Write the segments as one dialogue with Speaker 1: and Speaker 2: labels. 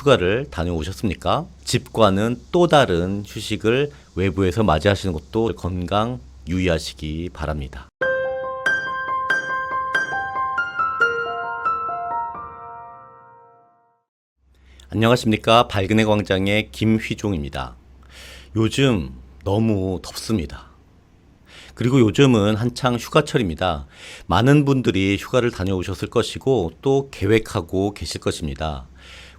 Speaker 1: 휴가를 다녀오셨습니까? 집과는 또 다른 휴식을 외부에서 맞이하시는 것도 건강 유의하시기 바랍니다. 안녕하십니까. 밝은의 광장의 김휘종입니다. 요즘 너무 덥습니다. 그리고 요즘은 한창 휴가철입니다. 많은 분들이 휴가를 다녀오셨을 것이고 또 계획하고 계실 것입니다.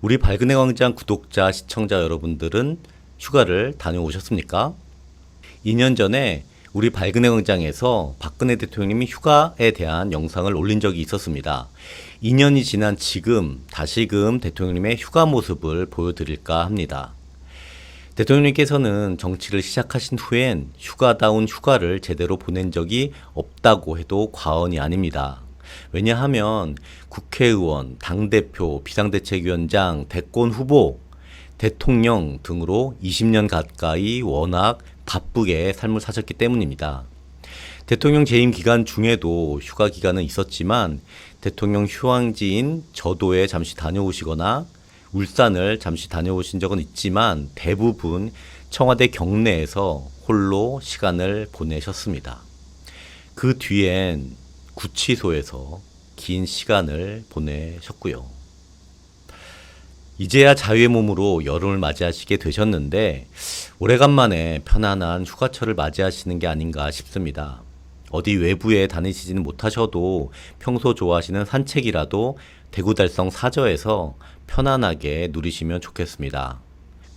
Speaker 1: 우리 밝은의 광장 구독자, 시청자 여러분들은 휴가를 다녀오셨습니까? 2년 전에 우리 밝은의 광장에서 박근혜 대통령님이 휴가에 대한 영상을 올린 적이 있었습니다. 2년이 지난 지금 다시금 대통령님의 휴가 모습을 보여드릴까 합니다. 대통령님께서는 정치를 시작하신 후엔 휴가다운 휴가를 제대로 보낸 적이 없다고 해도 과언이 아닙니다. 왜냐하면 국회의원, 당대표, 비상대책위원장, 대권 후보, 대통령 등으로 20년 가까이 워낙 바쁘게 삶을 사셨기 때문입니다. 대통령 재임 기간 중에도 휴가 기간은 있었지만 대통령 휴양지인 저도에 잠시 다녀오시거나 울산을 잠시 다녀오신 적은 있지만 대부분 청와대 경내에서 홀로 시간을 보내셨습니다. 그 뒤엔 구치소에서 긴 시간을 보내셨고요. 이제야 자유의 몸으로 여름을 맞이하시게 되셨는데 오래간만에 편안한 휴가철을 맞이하시는 게 아닌가 싶습니다. 어디 외부에 다니시지는 못하셔도 평소 좋아하시는 산책이라도 대구 달성 사저에서 편안하게 누리시면 좋겠습니다.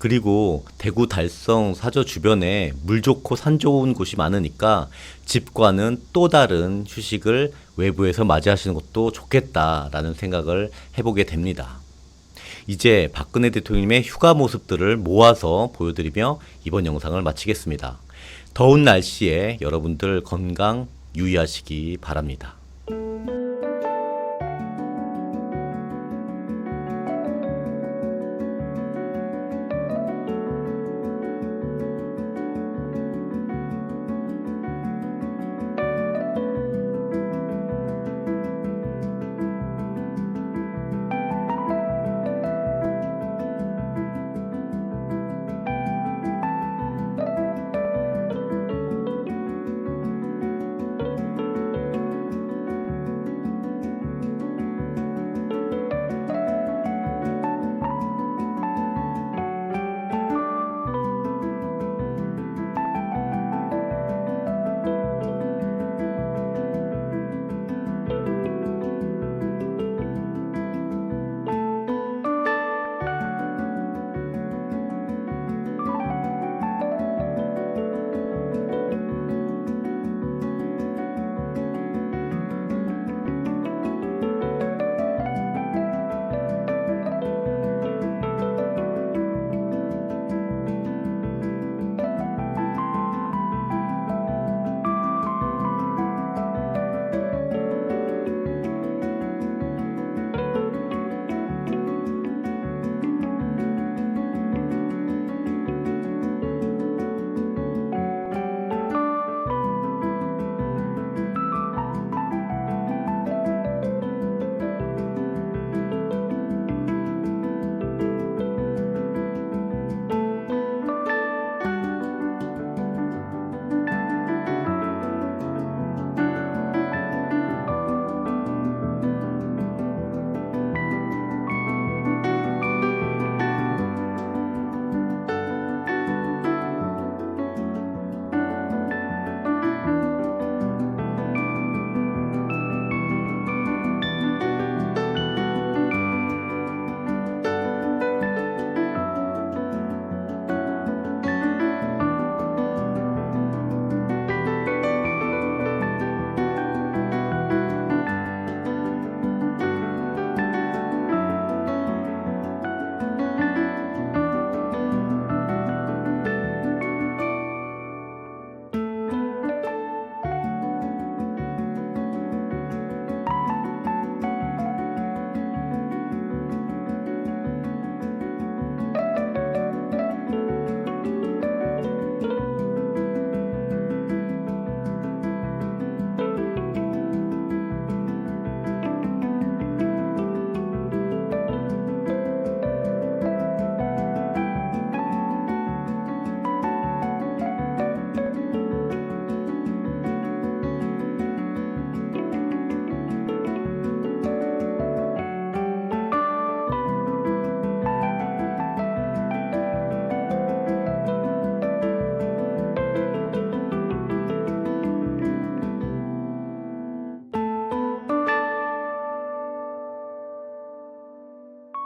Speaker 1: 그리고 대구 달성 사저 주변에 물 좋고 산 좋은 곳이 많으니까 집과는 또 다른 휴식을 외부에서 맞이하시는 것도 좋겠다라는 생각을 해보게 됩니다. 이제 박근혜 대통령의 휴가 모습들을 모아서 보여드리며 이번 영상을 마치겠습니다. 더운 날씨에 여러분들 건강 유의하시기 바랍니다.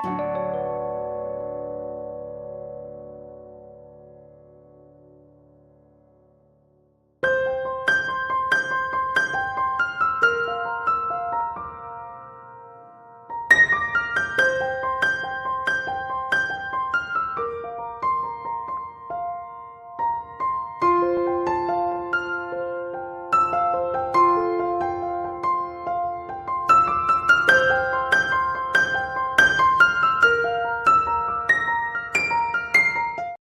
Speaker 1: Thank you.